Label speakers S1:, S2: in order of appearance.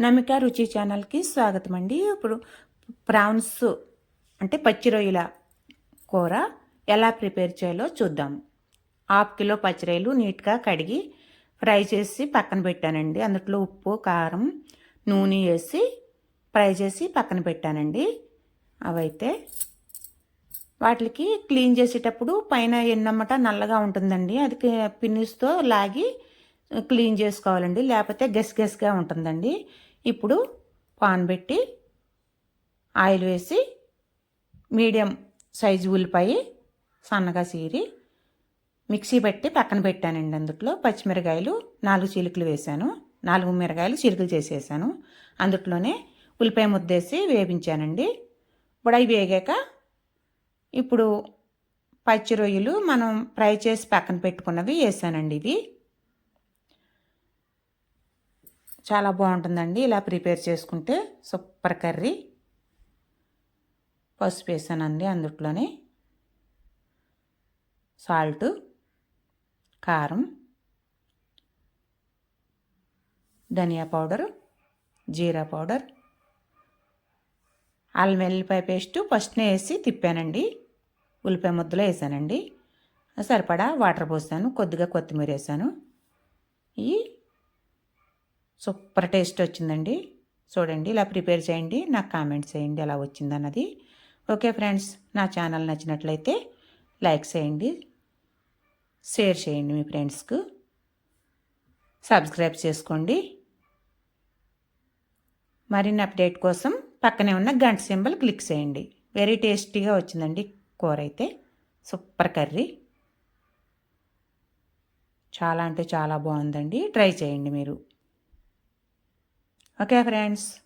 S1: నమిక రుచి ఛానల్కి స్వాగతం అండి ఇప్పుడు ప్రాన్స్ అంటే పచ్చి రొయ్యల కూర ఎలా ప్రిపేర్ చేయాలో చూద్దాం. హాఫ్ కిలో పచ్చి రొయ్యలు నీట్గా కడిగి ఫ్రై చేసి పక్కన పెట్టానండి. అందులో ఉప్పు కారం నూనె వేసి ఫ్రై చేసి పక్కన పెట్టానండి. అవైతే వాటికి క్లీన్ చేసేటప్పుడు పైన ఎన్నమ్మట నల్లగా ఉంటుందండి. అది పిన్నిస్తో లాగి క్లీన్ చేసుకోవాలండి. లేకపోతే గెస్ గెస్గా ఉంటుందండి. ఇప్పుడు పాన్ పెట్టి ఆయిల్ వేసి మీడియం సైజు ఉల్లిపాయ సన్నగా సీరి మిక్సీ పెట్టి పక్కన పెట్టానండి అందుట్లో పచ్చిమిరకాయలు నాలుగు చిలుకలు వేశాను. నాలుగు మిరకాయలు చిలుకలు చేసేసాను. అందుట్లోనే ఉల్లిపాయ ముద్దేసి వేపించానండి. ఇప్పుడు అవి వేగాక ఇప్పుడు పచ్చి రొయ్యలు మనం ఫ్రై చేసి పక్కన పెట్టుకున్నవి వేసానండి ఇవి. చాలా బాగుంటుందండి. ఇలా ప్రిపేర్ చేసుకుంటే సూపర్ కర్రీ. పసుపు వేసానండి అందుట్లోనే. సాల్ట్ కారం ధనియా పౌడర్ జీరా పౌడర్ అల్లం వెల్లిపాయ పేస్టు ఫస్ట్నే వేసి తిప్పానండి. ఉల్లిపాయ ముద్దలో వేసానండి. సరిపడా వాటర్ పోసాను కొద్దిగా కొత్తిమీర వేసాను. సూపర్ టేస్ట్ వచ్చిందండి. చూడండి ఇలా ప్రిపేర్ చేయండి. నాకు కామెంట్స్ చేయండి ఎలా వచ్చిందన్నది. ఓకే ఫ్రెండ్స్ నా ఛానల్ నచ్చినట్లయితే లైక్ చేయండి షేర్ చేయండి మీ ఫ్రెండ్స్కు. సబ్స్క్రైబ్ చేసుకోండి. మరిన్ని అప్డేట్ కోసం పక్కనే ఉన్న గంట సింబల్ క్లిక్ చేయండి. వెరీ టేస్టీగా వచ్చిందండి కూర అయితే. Super curry. చాలా అంటే చాలా బాగుందండి. ట్రై చేయండి మీరు. Okay, friends.